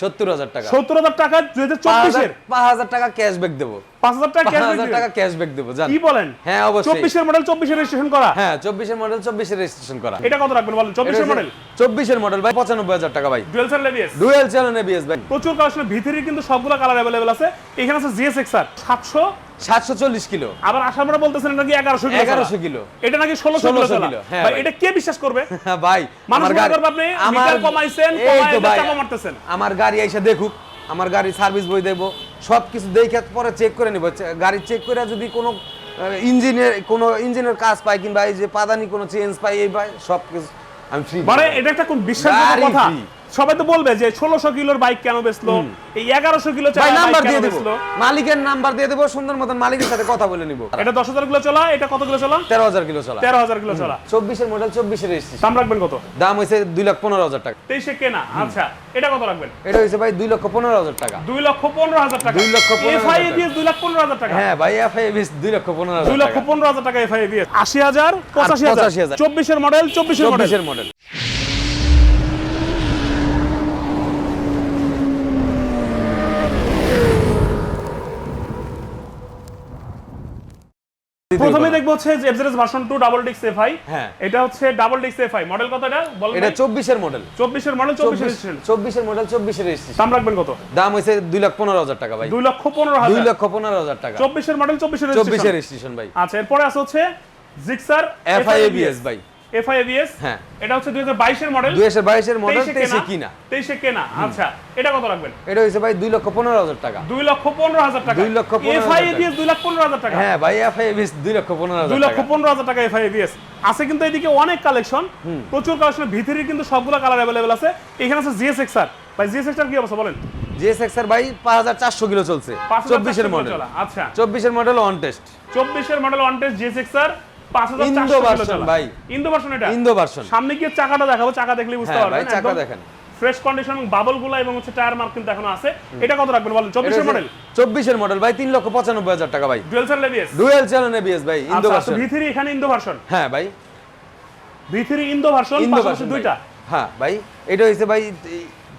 সত্তর হাজার টাকা। সত্তর হাজার টাকা দুই হাজার চব্বিশের। পাঁচ হাজার টাকা ক্যাশব্যাক দেবো। পাঁচ হাজার টাকা পাঁচ টাকা ক্যাশব্যাক দেবো জান। কি বলেন? হ্যাঁ অবশ্যই। চব্বিশের মডেল চব্বিশে রেজিস্ট্রেশন করা। হ্যাঁ চব্বিশের মডেল চব্বিশে রেজিস্ট্রেশন করা। এটা কত রাখবেন বলেন? চব্বিশের মডেল চব্বিশের মডেল ভাই পঁচানব্বই হাজার টাকা ভাই। ডুয়েল চ্যানেল এবিএস ভাই। প্রচুর কালেকশন ভিতরে কিন্তু সবগুলো কালার অ্যাভেলেবেল আছে। এখানে আছে জিএস এক্সার সাতশো সাতশো চল্লিশ কিলো আবার আসার পরে বলতেছেন এটা নাকি এগারোশো কিলো এগারোশো চলা। কিলো এটা নাকি ষোলোশো কিলো 1600 কিলো, হ্যাঁ ভাই। এটা কে বিশ্বাস করবে ভাই মানুষ মনে করবে আপনি মিটার কমাইছেন, কমায় চাপা মারতেছেন। আমার গাড়ি এসে দেখুক আমার গাড়ি সার্ভিস বই দেবো সব কিছু দেখে পরে চেক করে নিব গাড়ি চেক করে যদি কোনো ইঞ্জিনের কোনো ইঞ্জিনের কাজ পাই কিংবা এই যে পাদানি কোনো চেঞ্জ পাই এই পাই সব কিছু আমি ফ্রি মানে এটা একটা কোন বিশ্বাসযোগ্য কথা। সবাই তো বলবে যে ষোলোশো কিলোর বাইক কেন বেচলো? এই এগারোশো কিলো নাম্বার দিয়ে দেবো। মালিকের নাম্বার দিয়ে দেবো সুন্দর মতন মালিকের সাথে কথা বলে নিব। এটা দশ হাজার কিলো চলা এটা কত কিলো চলা? তেরো হাজার কিলো চলা। তেরো হাজার কিলো চলা। চব্বিশের মডেল চব্বিশের দাম রাখবেন কত? দাম হয়েছে দুই লাখ পনেরো হাজার টাকা। তেইশে কেনা আচ্ছা এটা কত রাখবেন? এটা হয়েছে ভাই দুই লক্ষ পনেরো হাজার টাকা। দুই লক্ষ পনেরো হাজার টাকা। দুই লক্ষ এফআই এবিএস দুই লাখ পনেরো হাজার টাকা। হ্যাঁ ভাই এফআই দুই লক্ষ পনেরো হাজার দুই লক্ষ পনেরো হাজার টাকা এফআই এবিএস আশি হাজার পঁচাশি হাজার। 85,000 চব্বিশের মডেল চব্বিশের মডেল চব্বিশের মডেল প্রথমে দেখব হচ্ছে এফজেডএস ভার্সন 2 ডাবল ডিক্স এফআই হ্যাঁ। এটা হচ্ছে ডাবল ডিক্স এফআই মডেল কত এটা? বল এটা চব্বিশের মডেল এর মডেল চব্বিশ রেজিস্ট্রেশন এর মডেল 24 এর রেজিস্ট্রেশন দাম রাখবেন কত? দাম হইছে দুই লাখ পনেরো হাজার টাকা ভাই। দুই লক্ষ পনেরো দুই হাজার লক্ষ পনেরো হাজার টাকা। চব্বিশের মডেল 24 এর রেজিস্ট্রেশন রেজিস্ট্রেশন ভাই। আচ্ছা এরপরে আছে হচ্ছে জিক্সার এফআই এবিএস ভাই। এফআই হ্যাঁ। এটা হচ্ছে দুই হাজার বাইশের মডেল দুই হাজার বাইশের মডেল তেইশে তেইশে কেনা কিনা। তেইশে কেনা আচ্ছা এটা কত রাখবেন? এটা হয়েছে ভাই দুই লক্ষ পনেরো হাজার টাকা। দুই লক্ষ পনেরো হাজার টাকা। দুই লক্ষ পনেরো এফআই হাজার এবিএস দুই লাখ পনেরো হাজার টাকা। হ্যাঁ ভাই এফআই এবিএস দুই লক্ষ পনেরো হাজার দুই লক্ষ টাকা পনেরো হাজার টাকা আছে কিন্তু এদিকে অনেক কালেকশন প্রচুর কালেকশন ভিতরে কিন্তু সবগুলো কালার অ্যাভেলেবেল আছে। এখানে আছে জিএস এক্সার ভাই জিএস এক্সার কি অবস্থা বলেন? জিএস এক্স ভাই পাঁচ হাজার চারশো কিলো চলছে। 5,400 চব্বিশের মডেল আচ্ছা। চব্বিশের মডেল অন টেস্ট চব্বিশের model on test GS XR ভাই। ইন্দো ভার্সন এটা? ইন্দো ভার্সন সামনে গিয়ে চাকাটা দেখাবো চাকা দেখলে বুঝতে পারবেন। চাকা দেখেন। ফ্রেশ কন্ডিশন এবং বাবল এবং হচ্ছে টায়ার মার্ক কিন্তু এখনও আছে। এটা কত রাখবেন বলেন? চব্বিশের মডেল চব্বিশের মডেল ভাই তিন লক্ষ পঁচানব্বই হাজার টাকা ভাই। ডুয়েল সেল লেভিএস ডুয়েল চ্যানেল এবিএস ভাই ইন্দো ভার্সন ভি থ্রি এখানে ইন্দো ভার্সন হ্যাঁ ভাই। ভি ইন্দো ভার্সন পাশাপাশি দুইটা? হ্যাঁ ভাই এটা হয়েছে ভাই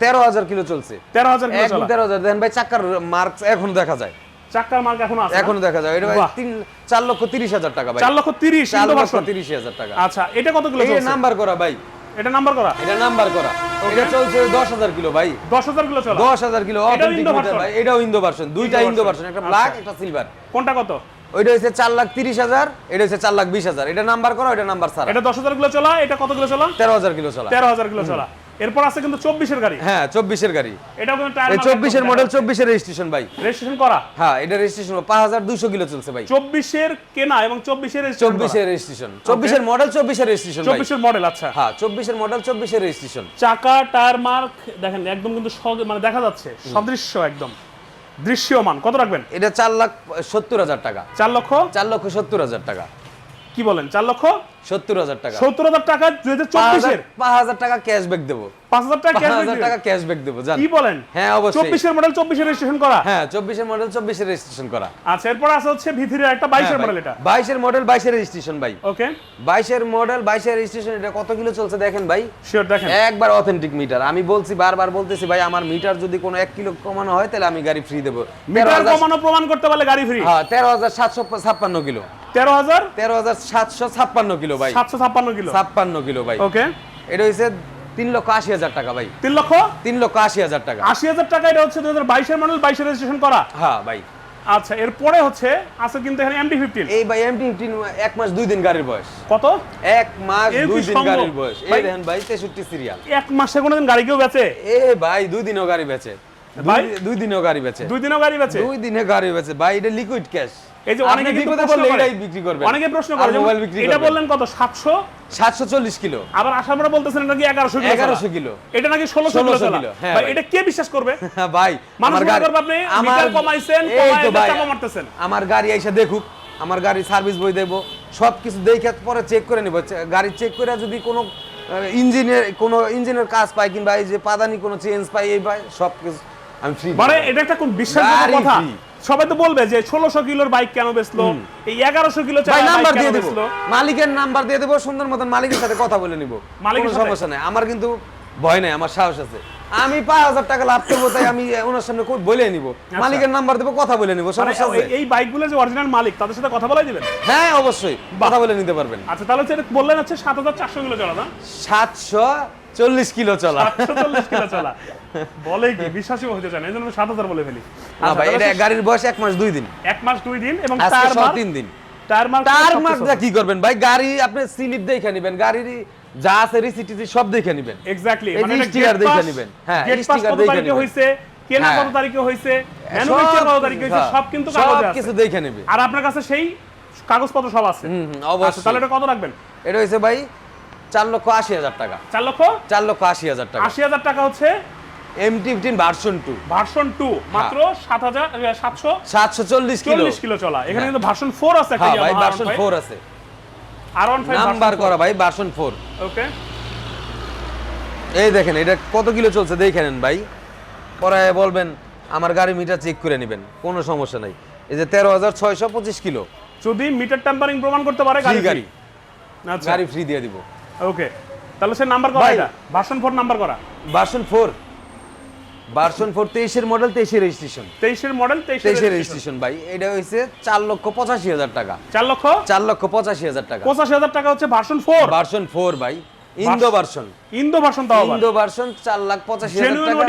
তেরো হাজার কিলো চলছে। তেরো হাজার তেরো হাজার দেখেন ভাই চাকার মার্ক এখন দেখা যায়। চাক্কার মার্ক এখনও আছে এখনও দেখা যায়। এটা ভাই বাহ। তিন চার লক্ষ তিরিশ হাজার টাকা ভাই। চার লক্ষ তিরিশ চার ইন্দো লক্ষ ভার্সন তিরিশ হাজার টাকা। আচ্ছা এটা কত কিলো চলছে? নাম্বার করা ভাই। এটা নাম্বার করা? এটা নাম্বার করা। এটা চলছে দশ হাজার কিলো ভাই। দশ হাজার কিলো চলা? দশ হাজার কিলো এটাও authentic ইন্দো meter ভাই এটাও ইন্দো ভার্সন দুইটা ইন্দো ভার্সন একটা আচ্ছা। ব্ল্যাক একটা সিলভার কোনটা কত? ওইটা হচ্ছে চার লাখ তিরিশ হাজার এটা হচ্ছে চার লাখ বিশ হাজার। এটা নাম্বার করা ওইটা নাম্বার সারা। এটা দশ হাজার কিলো চলা এটা কত কিলো চলা? তেরো হাজার কিলো চলা। তেরো হাজার কিলো চলা। এরপর আছে কিন্তু চব্বিশের গাড়ি। হ্যাঁ চব্বিশের গাড়ি। এটাও কিন্তু টায়ার এই চব্বিশের মডেল চব্বিশের রেজিস্ট্রেশন ভাই। রেজিস্ট্রেশন করা? হ্যাঁ এটা রেজিস্ট্রেশন পাঁচ হাজার দুশো কিলো চলছে ভাই। চব্বিশের কেনা এবং চব্বিশের চব্বিশের রেজিস্ট্রেশন চব্বিশের মডেল চব্বিশের রেজিস্ট্রেশন ভাই। চব্বিশের মডেল আচ্ছা। হ্যাঁ চব্বিশের মডেল চব্বিশের রেজিস্ট্রেশন চাকা টায়ার মার্ক দেখেন একদম কিন্তু মানে দেখা যাচ্ছে সদৃশ্য একদম। দৃশ্যমান। কত রাখবেন? এটা চার লাখ সত্তর হাজার টাকা। চার লক্ষ? চার লক্ষ সত্তর হাজার টাকা। কি বলেন চার লক্ষ? সত্তর হাজার টাকা। সত্তর হাজার টাকা দুই হাজার চব্বিশের? পাঁচ হাজার টাকা ক্যাশব্যাক দেবো। পাঁচ হাজার টাকা ক্যাশব্যাক দেবো জান। কি বলেন? হ্যাঁ অবশ্যই। চব্বিশের মডেল রেজিস্ট্রেশন করা? হ্যাঁ চব্বিশের মডেল রেজিস্ট্রেশন করা। আচ্ছা এরপর আছে হচ্ছে ভিতরে একটা বাইশের মডেল এটা। বাইশের মডেল বাইশের রেজিস্ট্রেশন ভাই। ওকে। বাইশের মডেল বাইশের রেজিস্ট্রেশন এটা কত কিলো চলছে দেখেন ভাই? শিওর দেখেন। একবার অথেন্টিক মিটার আমি বলছি বারবার বলতেছি ভাই আমার মিটার যদি কোনো এক কিলো কমানো হয় তাহলে আমি গাড়ি ফ্রি দেবো। মিটার কমানো প্রমাণ করতে পারলে গাড়ি ফ্রি হ্যাঁ তেরো হাজার সাতশো ছাপ্পান্ন কিলো। তেরো হাজার? তেরো হাজার সাতশো ছাপ্পান্ন কিলো ভাই। সাতশো ছাপ্পান্ন কিলো। ছাপ্পান্ন কিলো ভাই। ওকে। এটা হচ্ছে তিন লক্ষ আশি হাজার টাকা ভাই। তিন লক্ষ? তিন লক্ষ আশি হাজার টাকা। আশি হাজার টাকা এটা হচ্ছে দুই হাজার বাইশের মডেল বাইশের রেজিস্ট্রেশন করা? হ্যাঁ ভাই। আচ্ছা এরপরে হচ্ছে আছে কিন্তু এখানে এমটি ফিফটিন এই ভাই এমটি ফিফটিন এক মাস দুই দিন গাড়ির বয়স। কত? এক মাস দুই দিন গাড়ির বয়স। এই দেখেন ভাই তেষট্টি সিরিয়াল এক মাসে কোনোদিন গাড়ি কেউ বেচে? এ ভাই দুই দিনও গাড়ি বেচে। ভাই? দুই- দুই দিনেও গাড়ি বেচে। দুই দিনও গাড়ি বেচে? দুই দিনে গাড়ি বেচে। ভাই এটা লিকুইড ক্যাশ এই যে অনেকে এটাই বিক্রি করবে অনেকে প্রশ্ন করে যেমন মোবাইল বিক্রি এটা বললেন কত সাতশো? সাতশো চল্লিশ কিলো। আবার আসার পরে বলতেছেন এটা নাকি এগারোশো কিলো এগারোশো চলা। কিলো। এটা নাকি 1600 কিলো, হ্যাঁ ভাই। এটা কে বিশ্বাস করবে? ভাই মানুষ আমার মনে গাড়ি করবে আপনি মিটার কমাইছেন, কমায় মারতেছেন। আমার গাড়ি এসে দেখুক আমার গাড়ি সার্ভিস বই দেবো সব কিছু দেখে পরে চেক করে নিব। গাড়ি চেক করে যদি কোনো ইঞ্জিনের কোনো ইঞ্জিনের কাজ পাই কিংবা এই যে পাদানি কোনো চেঞ্জ পাই এই পাই সব কিছু মানে এটা একটা কোন বিশ্বাসযোগ্য কথা। সবাই তো বলবে যে ষোলোশো কিলোর বাইক কেন বেচলো? এই এগারোশো কিলো নাম্বার দিয়ে দেবো। মালিকের নাম্বার দিয়ে দেবো সুন্দর মতন মালিকের সাথে কথা বলে নিব। মালিকের সমস্যা নেই। আমার কিন্তু ভয় নাই আমার সাহস আছে। আমি পাঁচ হাজার টাকা লাভ করব তাই আমি ওনার সামনে বলে নিব। মালিকের নাম্বার দেবো কথা বলে নিব আচ্ছা। মানে সমস্যা এই- এই বাইকগুলো যে অরিজিনাল মালিক তাদের সাথে কথা বলাই দিবেন? হ্যাঁ অবশ্যই। কথা বলে নিতে পারবেন। আচ্ছা তাহলে বললেন হচ্ছে সাত হাজার চারশো কিলো চলা না সাতশো চল্লিশ কিলো চলা। চল্লিশ কিলো চলা। বলে কি বিশ্বাসই হতে চান এই জন্য সাত হাজার বলে ফেলি। না আচ্ছা, ভাই এটা গাড়ির বয়স এক মাস দুই দিন। এক মাস দুই দিন এবং টায়ার তিন দিন। তার সবকিছু কি করবেন ভাই? গাড়ি আপনি স্লিপ দেখে নেবেন গাড়ির যা আছে রিসিটি সব দেখে নেবেন। এক্স্যাক্টলি মানে gate দেখে নিবেন। হ্যাঁ, কত দেখে নিবেন। হইছে কেনা হ্যাঁ। কত তারিখে হইছে ম্যানুফ্যাকচার কত তারিখে হইছে সব কিন্তু কাগজে আছে। কিছু দেখে নেবে। আর আপনার কাছে সেই কাগজপত্র সব আছে। হুম, আচ্ছা অবশ্যই। তাহলে এটা কত রাখবেন? এটা হয়েছে ভাই চার লক্ষ আশি হাজার টাকা। চার লক্ষ? চার লক্ষ আশি হাজার টাকা। আশি হাজার টাকা হচ্ছে? M T fifteen version two version two মাত্র সাত হাজার সাতশো সাতশো চল্লিশ কিলো। কিলো চলা। এখানে কিন্তু ভার্সন ফোর আছে হ্যাঁ ভাই ভার্সন ফোর আছে। আর ওয়ান ফাইভ নাম্বার করা ভাই ভার্সন ফোর ওকে এই দেখেন এটা কত কিলো চলছে দেখে নেন ভাই। পরে বলবেন আমার গাড়ি মিটার চেক করে নেবেন কোনো সমস্যা নাই। এই যে তেরো হাজার ছয়শো পঁচিশ কিলো। যদি মিটার টেম্পারিং প্রমাণ করতে পারে গাড়ি গাড়ি। আচ্ছা। গাড়ি ফ্রি দিয়ে দিব। ওকে তাহলে সে নাম্বার করা এটা। ভার্সন ফোর নাম্বার করা। ভার্সন ফোর ভার্সন ফোর তেইশের মডেল তেইশের রেজিস্ট্রেশন তেইশের মডেল তেইশের তেইশের রেজিস্ট্রেশন ভাই। এটা হয়েছে চার লক্ষ পঁচাশি হাজার টাকা। চার লক্ষ? চার লক্ষ পঁচাশি হাজার টাকা। পঁচাশি হাজার টাকা হচ্ছে ভার্সন ফোর ভার্সন ফোর ভাই। ইন্দো ভার্সন ইন্দো ভার্সন তাও ইন্দো ভার্সন চার লাখ পঁচাশি হাজার টাকা।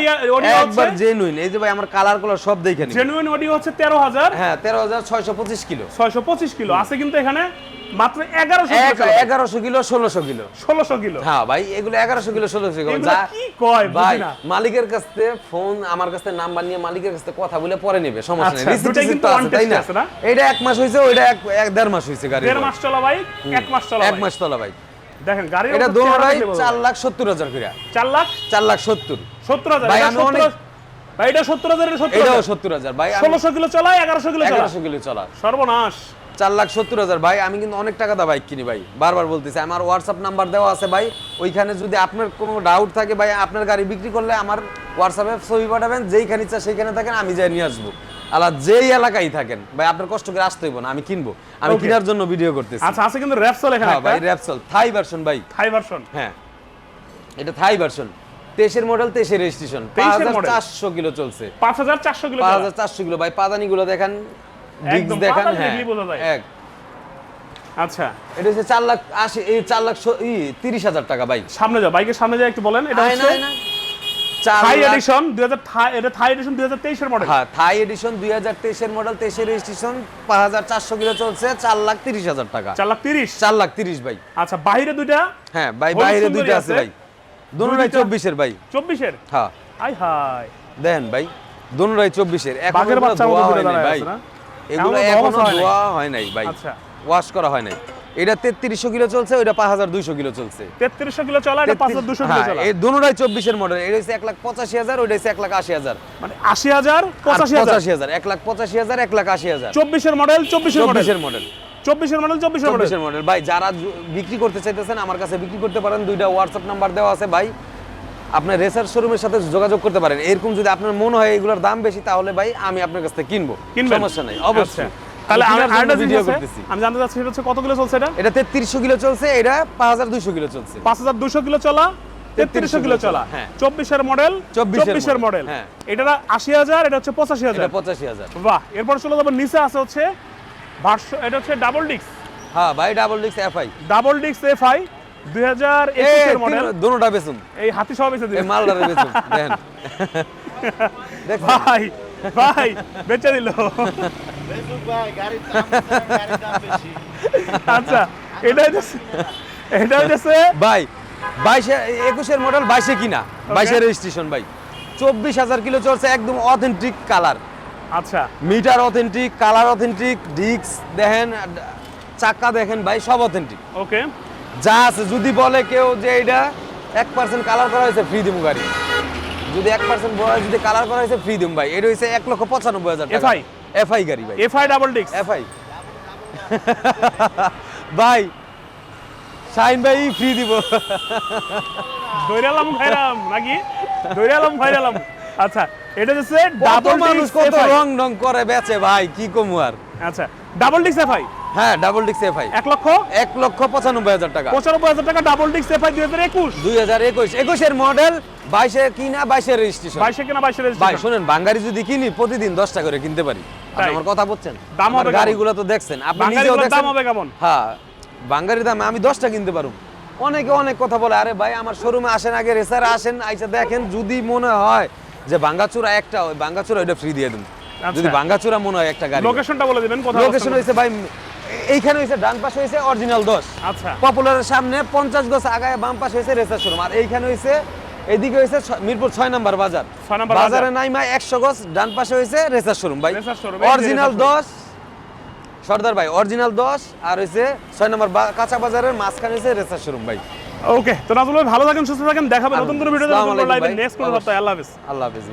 একবার জেনুইন এই যে ভাই আমার কালার কালার সব দেখে নিন। জেনুইন অডিও হচ্ছে তেরো হাজার। হ্যাঁ তেরো হাজার ছয়শো পঁচিশ কিলো। ছয়শো পঁচিশ কিলো। আছে কিন্তু এখানে মাত্র এগারোশো এগারোশো কিলো ষোলোশো কিলো। ষোলোশো কিলো। হ্যাঁ ভাই এগুলো এগারোশো কিলো ষোলোশো কিলো। যা কি কয় ভাই মালিকের কাছ থেকে ফোন আমার কাছ থেকে নাম্বার নিয়ে মালিকের কাছ থেকে কথা বলে পরে নেবে সমস্যা নেই। আচ্ছা, তাই না? এটা এক মাস হয়েছে ওইটা এক দেড় মাস হয়েছে গাড়ি দেড় মাস চলা বাইক এক মাস চলা এক মাস চলা ভাই। দেখেন গাড়ি এটা দোনোটাই চার লাখ সত্তর হাজার করে। চার লাখ? চার লাখ সত্তর। সত্তর হাজার ভাই, আমি অনেক- ভাই এটা সত্তর হাজার। সত্তর হাজার। ভাই ষোলোশো কিলো চলা এগারোশো কিলো এগারোশো কিলো চলা। সর্বনাশ। চার লাখ সত্তর হাজার। ভাই আমি কিন্তু অনেক টাকা দা বাইক কিনি ভাই। বারবার বলতেছি আমার হোয়াটসঅ্যাপ নাম্বার দেওয়া আছে ভাই। ওইখানে যদি আপনার কোনো ডাউট থাকে ভাই আপনার গাড়ি বিক্রি করলে আমার হোয়াটসঅ্যাপে ছবি পাঠাবেন যেইখানে ইচ্ছা সেইখানে থাকেন আমি যাই নিয়ে আসব। আলাদা যেই এলাকায় থাকেন ভাই আপনার কষ্ট করে আসতে হইব না আমি কিনবো। আমি কেনার জন্য ভিডিও করতেছি। আচ্ছা আছে কিন্তু র্যাপসল এখানে হ্যাঁ ভাই র্যাপসল থাই ভার্সন ভাই। থাই ভার্সন হ্যাঁ। এটা থাই ভার্সন তেইশের মডেল তেইশের রেজিস্ট্রেশন পাঁচ হাজার চারশো কিলো চলছে। পাঁচ হাজার চারশো কিলো পাঁচ। হাজার চারশো কিলো। ভাই পাদানি গুলো দেখেন ডিস্ক দেখান হ্যাঁ। এক। আচ্ছা। এটা হচ্ছে চার লাখ আশি এই চার লাখ ই তিরিশ হাজার টাকা বাইক সামনে যাও বাইকের সামনে যাও একটু বলেন। এটা হচ্ছে আয় না। চার থাই এডিশন দুই হাজার এটা থাই এডিশন দুই হাজার তেইশের মডেল হ্যাঁ থাই এডিশন দুই হাজার তেইশের মডেল তেইশের রেজিস্ট্রেশন পাঁচ হাজার চারশো কিলো চলছে চার লাখ তিরিশ হাজার টাকা। চার লাখ তিরিশ? চার লাখ তিরিশ ভাই। আচ্ছা বাইরে দুইটা? হ্যাঁ ভাই বাইরে দুইটা আছে। ভাই। দুইটা- চব্বিশের ভাই। চব্বিশের? হ্যাঁ। আই হাই দেন ভাই দোনোটাই চব্বিশের। এখন ভাই? এগুলো এখনও ধোয়া হয় নাই। ভাই। আচ্ছা। ওয়াশ করা হয় নাই। এটা তেত্রিশশো কিলো চলছে ওইটা পাঁচ হাজার দুইশো কিলো চলছে। তেত্রিশশো কিলো চলা এটা পাঁচ হাজার দুশো কিলো হ্যাঁ, চলা। এই চব্বিশের মডেল এটা হচ্ছে এক লাখ পঁচাশি হাজার ওইটা হচ্ছে এক লাখ আশি হাজার। মানে আশি হাজার পঁচাশি পঁচাশি হাজার এক লাখ পঁচাশি হাজার এক লাখ আশি হাজার। চব্বিশের মডেল চব্বিশের মডেল চব্বিশের মডেল চব্বিশের মডেল চব্বিশের মডেল মডেল ভাই যারা বিক্রি করতে চাইতেছেন আমার কাছে বিক্রি করতে পারেন দুইটা হোয়াটসঅ্যাপ নাম্বার দেওয়া আছে ভাই। আপনার রেসার শোরুমের সাথে যোগাযোগ করতে পারেন। এরকম যদি আপনার মনে হয় এগুলোর দাম বেশি তাহলে ভাই আমি আপনার কাছ থেকে কিনবো। সমস্যা নেই অবশ্যই। মডেল মডেল হ্যাঁ। এটা 80000 এটা হচ্ছে বাহ এরপর চলে নিচে আছে হচ্ছে এটা হচ্ছে ডাবল ডিক্স হ্যাঁ ভাই ডাবল ডিক্স ডাবল ডিক্স এফআই। একুশের মডেল বাইশে কিনা? বাইশে রেজিস্ট্রেশন ভাই। চব্বিশ হাজার কিলো চলছে একদম অথেন্টিক কালার আচ্ছা। Meter authentic colour authentic disc দেখেন চাকা দেখেন ভাই সব অথেন্টিক ওকে যা আছে যদি বলে কেউ যে এটা এক পার্সেন্ট কালার করা হয়েছে ফ্রি দিব গাড়ি। যদি এক পার্সেন্ট যদি কালার করা হয়েছে ফ্রি দিম ভাই। এটা হয়েছে এক লক্ষ পঁচানব্বই হাজার টাকা। FI? এফআই গাড়ি ভাই। এফ আই ডাবল ডিক্স এফআই ভাই শাইন ভাই ফ্রি দিব। দৈরালাম খাইরাম নাকি? দৈরালাম খাইরালাম আচ্ছা এটা হচ্ছে ডাবল মানুষ কত রং রং করে বেচে ভাই কি কমু আর। আচ্ছা ডাবল ডিক্স এফ আই হ্যাঁ ডাবল ডিক্স এফআই এক লক্ষ? এক লক্ষ পঁচানব্বই হাজার টাকা। পঁচানব্বই হাজার টাকা ডাবল ডিক্স এফআই দুই হাজার একুশ। দুই হাজার একুশ। একুশের মডেল বাইশে কিনা বাইশের রেজিস্ট্রেশন বাইশে কিনা বাইশে রেজিস্ট্রেশন শুনেন বাঙ্গারি যদি কিনি প্রতিদিন দশটা করে কিনতে পারি। আমার কথা বলছেন? দাম হবে? গাড়িগুলো তো দেখছেন। আপনি নিজেও দাম হবে কেমন? হ্যাঁ বাঙ্গারি দামে আমি দশটা কিনতে পারব অনেকে অনেক কথা বলে আরে ভাই আমার শোরুমে আসেন আগে রেসার আসেন আইসা দেখেন। যদি মনে হয় যে বাঙ্গাচুরা একটা ওই বাঙ্গাচুরা ওইটা ফ্রি দিয়ে দিন। আচ্ছা। যদি বাঙ্গাচুরা মনে হয় একটা গাড়ি। লোকেশনটা বলে দিবেন কোথায় লোকেশন হয়েছে ভাই এইখানে হয়েছে ডান পাশে হয়েছে অরিজিনাল দশ। আচ্ছা। পপুলারের সামনে পঞ্চাশ গজ আগায় বাম পাশে হয়েছে রেসার শোরুম। আর এইখানে হয়েছে এদিকে হয়েছে মিরপুর ছয় নাম্বার বাজার। একশো গজ ডান পাশে হয়েছে রেসার শোরুম। ভাই অরিজিনাল দশ। সর্দার ভাই অরিজিনাল দশ আর হয়েছে ছয় নম্বর কাঁচা বাজারের মাঝখানে হয়েছে রেসার শোরুম ভাই। ওকে তো ভাই ভালো থাকেন সুস্থ থাকেন দেখাবেন নতুন কোনো ভিডিওতে নতুন লাইভে নেক্সট কোনো সপ্তাহে আল্লাহ হাফেজ। আল্লাহ হাফিজ